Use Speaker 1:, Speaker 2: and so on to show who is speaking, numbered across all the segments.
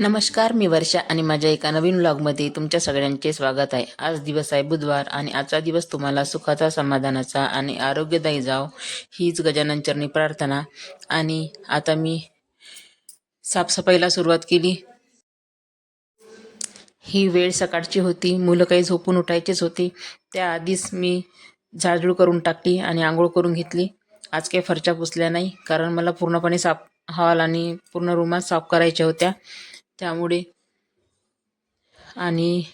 Speaker 1: नमस्कार मी वर्षा आणि माझ्या एका नवीन व्लॉगमध्ये तुमच्या सगळ्यांचे स्वागत आहे. आज दिवस आहे बुधवार आणि आजचा दिवस तुम्हाला सुखाचा समाधानाचा आणि आरोग्यदायी जाव हीच गजानन चरणी प्रार्थना. आणि आता मी साफसफाईला सुरुवात केली. ही वेळ सकाळची होती मुलं काही झोपून उठायचीच होती. त्याआधीच मी झाडझूड करून टाकली आणि आंघोळ करून घेतली. आज काही फरच्या पुसल्या नाही कारण मला पूर्णपणे साफ हॉल आणि पूर्ण रूमात साफ करायच्या होत्या. त्यामुळे. आणि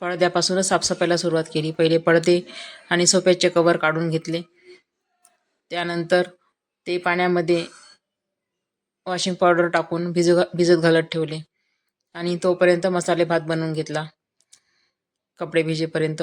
Speaker 1: पडद्यापासूनच साफसफाईला सुरुवात केली. पहिले पडदे आणि सोफ्याचे कवर काढून घेतले. त्यानंतर ते पाण्यामध्ये वॉशिंग पावडर टाकून भिजू भिजत घालत ठेवले. आणि तोपर्यंत मसाले भात बनवून घेतला. कपडे भिजेपर्यंत.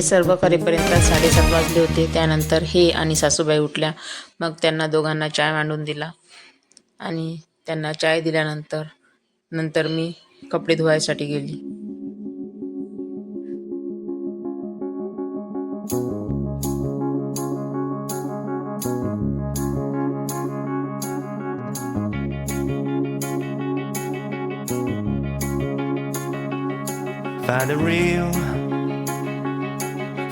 Speaker 1: हे सर्व करेपर्यंत साडेसात वाजले होते. त्यानंतर हे आणि सासूबाई उठल्या. मग त्यांना दोघांना चाय मांडून दिला. आणि त्यांना चाय दिल्यानंतर नंतर मी कपडे धुवायसाठी गेली.
Speaker 2: Find a real,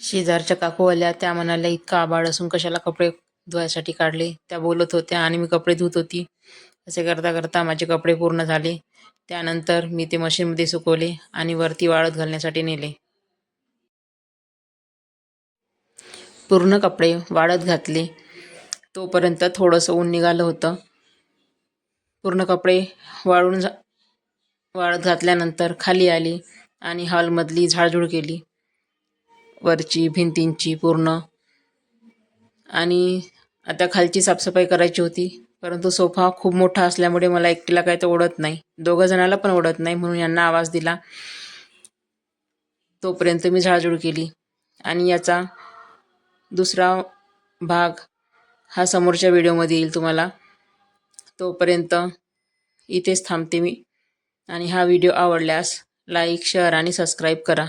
Speaker 1: शेजारच्या काकू आल्या त्या म्हणाल्या इतका आबाळ असून कशाला कपडे धुवायसाठी काढले? त्या बोलत होत्या आणि मी कपडे धुत होती. असे करता करता माझे कपडे पूर्ण झाले. त्यानंतर मी ते मशीनमध्ये सुकवले आणि वरती वाळत घालण्यासाठी नेले. पूर्ण कपडे वाळत घातले. तोपर्यंत थोडंसं ऊन निघालं होतं. पूर्ण कपडे वाळून झा वाळत घातल्यानंतर खाली आली आणि हॉलमधली झाडझूड केली. वरची भिंतींची पूर्ण. आणि आता खालची साफसफाई करायची होती. परंतु सोफा खूप मोठा असल्यामुळे मला एकटीला काय तर ओढत नाही. दोघं जणाला पण ओढत नाही म्हणून यांना आवाज दिला. तोपर्यंत मी झाडझूड केली. आणि याचा दुसरा भाग हा समोरच्या व्हिडिओमध्ये येईल तुम्हाला. तोपर्यंत इथेच थांबते मी. आणि हा व्हिडिओ आवडल्यास लाईक शेअर आणि सबस्क्राईब करा.